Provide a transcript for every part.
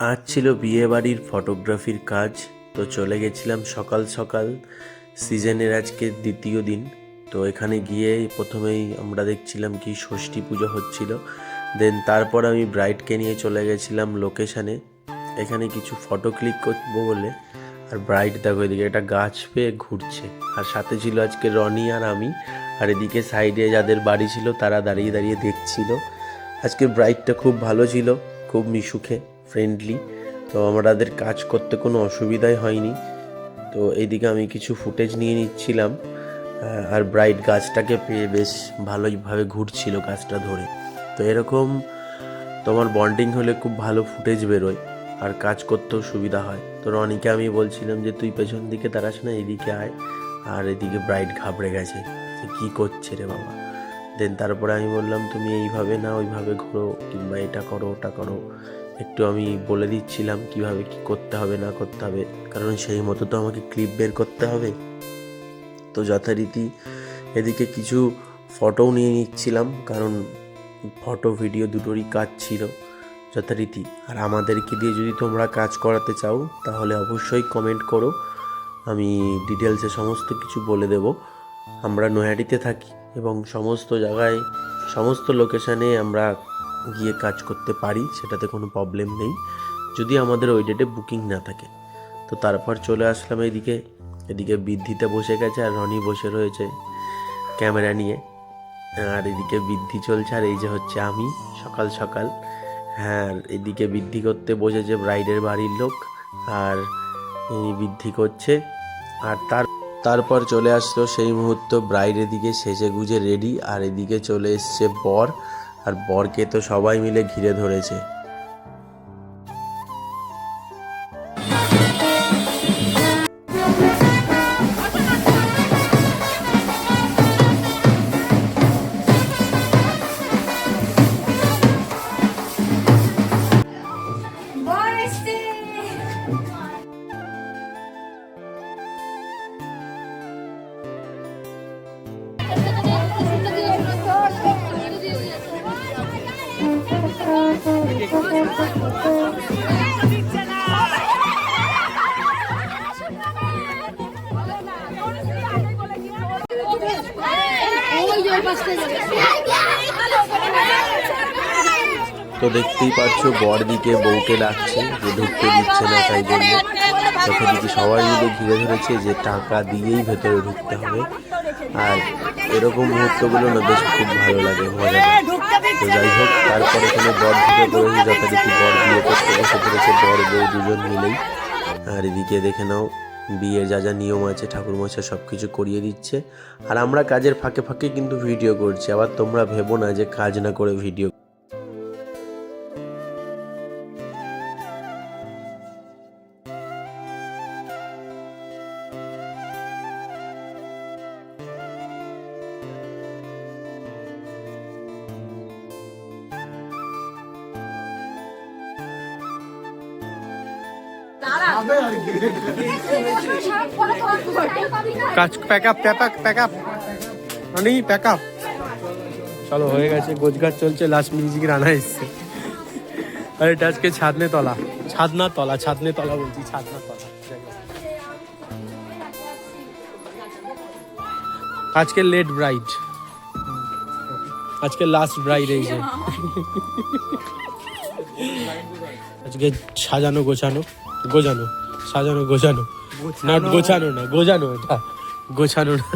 আজ ছিল বিয়েবাড়ির ফটোগ্রাফির কাজ, তো চলে গেছিলাম সকাল সকাল। সিজনের আজকে দ্বিতীয় দিন, তো এখানে গিয়ে প্রথমেই আমরা দেখছিলাম কি ষষ্ঠী পুজো হচ্ছিল। দেন তারপর আমি ব্রাইডকে নিয়ে চলে গেছিলাম লোকেশানে। এখানে কিছু ফটো ক্লিক করব বলে, আর ব্রাইড দেখো এদিকে একটা গাছ পেয়ে ঘুরছে। আর সাথে ছিল আজকে রনি আর আমি, আর এদিকে সাইডে যাদের বাড়ি ছিল তারা দাঁড়িয়ে দাঁড়িয়ে দেখছিল। আজকে ব্রাইডটা খুব ভালো ছিল, খুব মিশুখে ফ্রেন্ডলি তো আমাদের কাজ করতে কোনো অসুবিধাই হয়নি। তো এইদিকে আমি কিছু ফুটেজ নিয়ে নিচ্ছিলাম আর ব্রাইট গাছটাকে পেয়ে বেশ ভালোইভাবে ঘুরছিল গাছটা ধরে। তো এরকম তোমার বন্ডিং হলে খুব ভালো ফুটেজ বেরোয়, আর কাজ করতেও সুবিধা হয়। তো রনিকে আমি বলছিলাম যে, তুই পেছন দিকে দাঁড়াস না এদিকে আয়। আর এদিকে ব্রাইট ঘাবড়ে গেছে, যে কী করছে রে বাবা? দেন তারপরে আমি বললাম, তুমি এইভাবে না, ওইভাবে ঘোরো, কিংবা এটা করো, ওটা করো। একটু আমি বলে দিচ্ছিলাম কীভাবে কি করতে হবে, না করতে হবে। কারণ সেই মতো তো আমাকে ক্লিপ বের করতে হবে। তো যথারীতি এদিকে কিছু ফটোও নিয়ে নিচ্ছিলাম, কারণ ফটো ভিডিও দুটোরই কাজ ছিল যথারীতি। আর আমাদেরকে দিয়ে যদি তোমরা কাজ করাতে চাও, তাহলে অবশ্যই কমেন্ট করো। আমি ডিটেলসে সমস্ত কিছু বলে দেব। আমরা নয়াডিতে থাকি এবং সমস্ত জায়গায়, সমস্ত লোকেশানে আমরা গিয়ে কাজ করতে পারি, সেটাতে কোনো প্রবলেম নেই। যদি আমাদের ওই ডেটে বুকিং না থাকে। তো তারপর চলে আসলাম এদিকে। এদিকে বৃদ্ধিতে বসে গেছে আর রনি বসে রয়েছে ক্যামেরা নিয়ে। আর এদিকে বৃদ্ধি চলছে আর এই যে হচ্ছে আমি, সকাল সকাল। হ্যাঁ এদিকে বৃদ্ধি করতে বসেছে ব্রাইডের বাড়ির লোক আর বৃদ্ধি করছে। আর তার, তারপর চলে আসলো সেই মুহূর্ত ব্রাইড এদিকে সেজে গুজে রেডি আর এদিকে চলে এসছে বর। আর বরকে তো সবাই মিলে ঘিরে ধরেছে। তো দেখতেই পাচ্ছ বর দিকে বউকে ডাকছে, যে ঢুকতে দিচ্ছে না তাই জন্য। যথারীতি সবাই মিলে ঘিরে ধরেছে যে টাকা দিয়েই ভেতরে ঢুকতে হবে। আর এরকম মুহূর্তগুলো না বেশ খুব ভালো লাগে, মজা তো যাই হোক, তারপরে এখানে বর ঢুকে পড়েছে যথারীতি বর বিয়ে করতে বসে পড়েছে বর বউ দুজন মিলেই। আর এদিকে দেখে নাও বিয়ের যা যা নিয়ম আছে, ঠাকুরমশাই সব কিছু করিয়ে দিচ্ছে। আর আমরা কাজের ফাঁকে ফাঁকে কিন্তু ভিডিও করছি। আবার তোমরা ভেবো না যে কাজ না করে ভিডিও কাজ pack up pack pack up মানে প্যাক আপ চলো, হয়ে গেছে, গোজগাছ চলছে লাস্ট মিউজিক রানা এসছে। আরে এটা আজকে ছাদনে তলা ছাদনা তলা ছাদনে তলা বলছি ছাদনা তলা আজকে লেট ব্রাইড আজকে লাস্ট ব্রাইড এই যে। আজকে সাজানো গোছানো। গোজানো সাজানো গোছানো। না গোছানো। না গোজানো এটা। গোছানো না।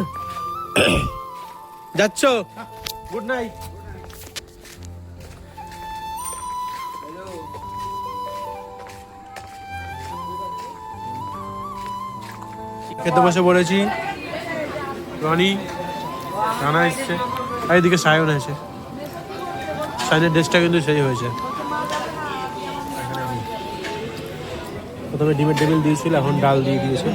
যাচ্ছ? গুড নাইট খেতে বসে পড়েছি? রনি রানা এসছে। আর এদিকে সায়ন আছে। সায়নের ড্রেসটা কিন্তু সেই হয়েছে। প্রথমে ডিমের টেবিল দিয়েছিল এখন ডাল দিয়ে দিয়েছে।